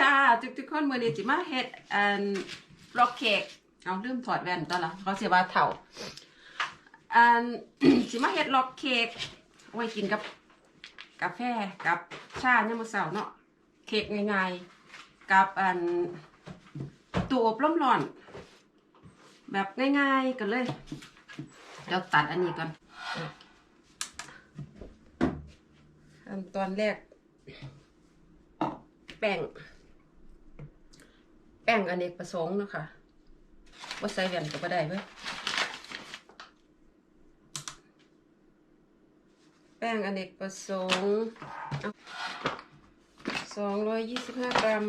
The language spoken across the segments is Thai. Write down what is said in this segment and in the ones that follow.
ค่ะทุกทุกๆคนมือนี้จิมาเฮ็ดอันร็อกเค้กเอาลืมถอดแว่นตอนละเขาเสียว่าเถ่าอันจิมาเฮ็ดร็อกเค้กไว้กินกับกาแฟกับชาเนี่ยมมื้อเช้าเนาะเค้กง่ายๆกับอันตัวอบลมร้อน แบบง่ายๆกันเลยเดี๋ยวตัดอันนี้ก่อนอันตอนแรกแป้ง ป้งอเนกประสงค์เนาะคะว่าใส่แว่นก็บ่ได้เว้ยแป้งอเนกประสงค์สองร้อยยี่สิบห้ากรัม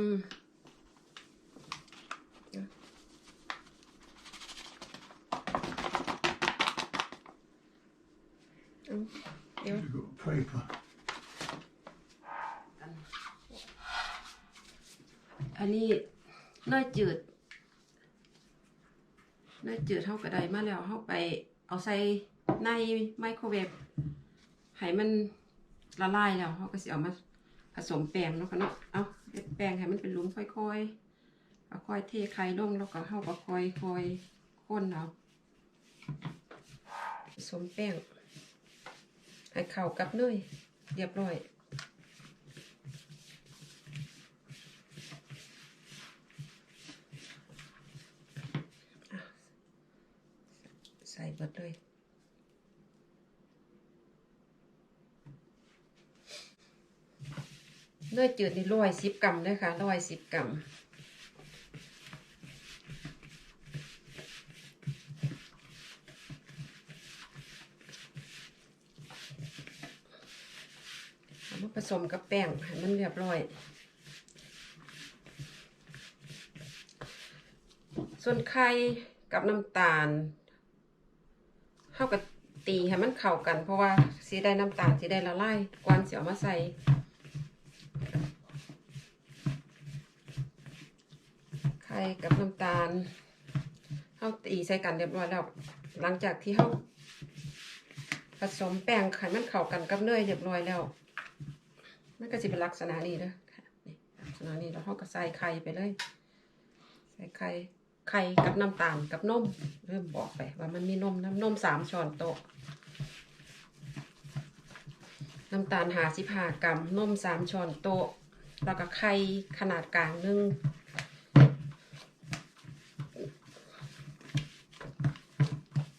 เอาเดี๋ยว You've got paper. อันนี้ เนยจืดเนยจืดเท่ากับใดมาแล้วเข้าไป เอาใส่ในไมโครเวฟให้มันละลายแล้วเขาก็สิเอามาผสมแป้งเนาะค่ะเนาะ เอาแป้งให้มันเป็นหลุมค่อยๆค่อยเทไข่ลงแล้วก็เข้าก็ค่อยๆข้นเอาผสมแป้งให้เข้ากับเนยเรียบร้อย ใส่ เบิดเลยเนื้อจืดนี่ร้อยสิบกรัมเลยค่ะร้อยสิบกรัมมาผสมกับแป้งให้มันเรียบร้อย ส่วนไข่กับน้ำตาล เข้ากับตีให้มันเข้ากัน เพราะว่าสีได้น้ำตาลสีได้ละลายกวนเสียวมาใส่ไข่กับน้ำตาลเข้าตีใส่กันเรียบร้อยแล้ว หลังจากที่เข้าผสมแป้งไข่มันเข้ากันกับเนยเรียบร้อยแล้วมันก็จะเป็นลักษณะนี้นะค่ะนี่ลักษณะนี้แล้วเขาก็ใส่ไข่ไปเลย ใส่ไข่ ไข่กับน้ำตาลกับนมเริ่มบอกไปว่ามันมีนมน้ำนมสามช้อนโต๊ะ น้ำตาลหาสิบห้ากรัมนมสามช้อนโต๊ะ แล้วก็ไข่ขนาดกลางหนึ่ง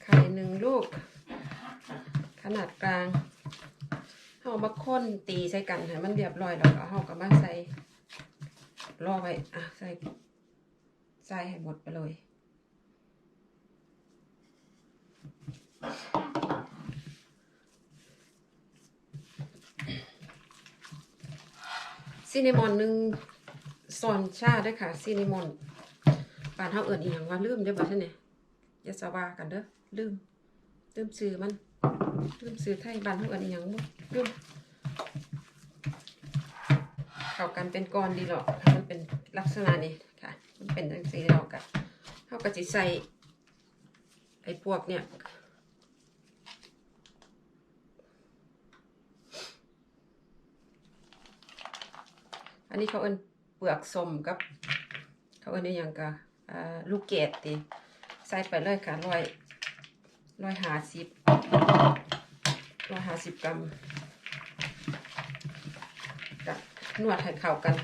ไข่หนึ่งลูก ขนาดกลางเอามาค้นตีใส่กันให้มันเรียบร้อยแล้วก็เอาก็มาใส่รอไว้อะใส่ ใส่ให้หมดไปเลย ซินนามอนหนึ่งซอนชาด้วยค่ะ ซินนามอนป่านเท่าเอิญอีหยังว่าลืมได้อบ่ใช่ไหมอย่าสว่ากันเด้อลืมลืมซื้อมันลืมซื้อไทยบ้านเท่าเอิญอีหยังบ่ลืมเข้ากันเป็นก้อนดีหรอกมันเป็นลักษณะนี้ มันเป็นจังสีหรอกอะเท่ากับจิใส่ไอ้พวกเนี่ยอันนี้เขาเอินเปลือกส้มกับ เขาเอิ้นอหย่างกะลูกเกดติใส่ไปเลยค่ะร้อยร้อยหาสิบร้อยหาสิบกรัมกับนวดให้เข้ากัน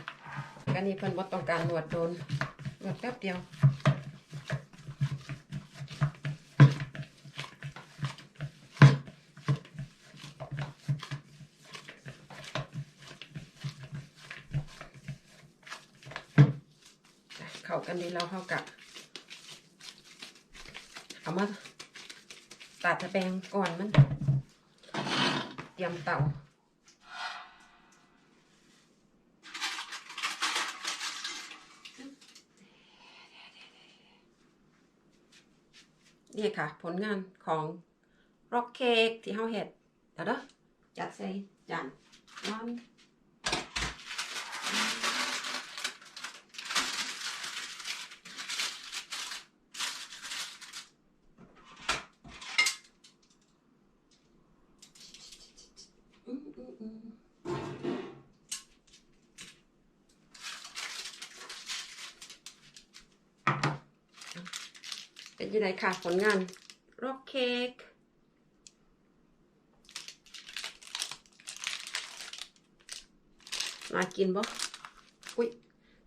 กันนี้เพิ่นบ่ต้องการนวดโดน นวดแป๊บเดียวเข้ากันดีแล้วเข้ากับเอามาตัดตะแบงก่อนมัน เตรียมเตา นี่ค่ะ ผลงานของร็อกเค้กที่เฮาเฮ็ดเดี๋ยวเด้อจัดใส่จานวันอืมอืมอืม เป็นยังไงค่ะผลงานร็อกเค้กมากินบ่อุ้ย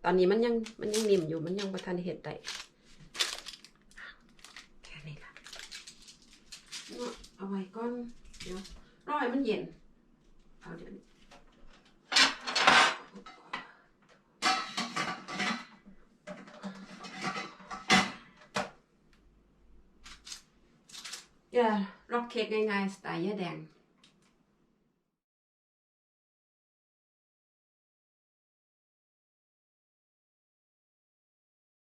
ตอนนี้มันยังมันยังนิ่มอยู่มันยังประทันเห็ดได้แค่นี้ละเอาไว้ก่อน เดี๋ยวรอให้มันเย็น เอาเดี๋ยวนี้ อย่าร็อกเ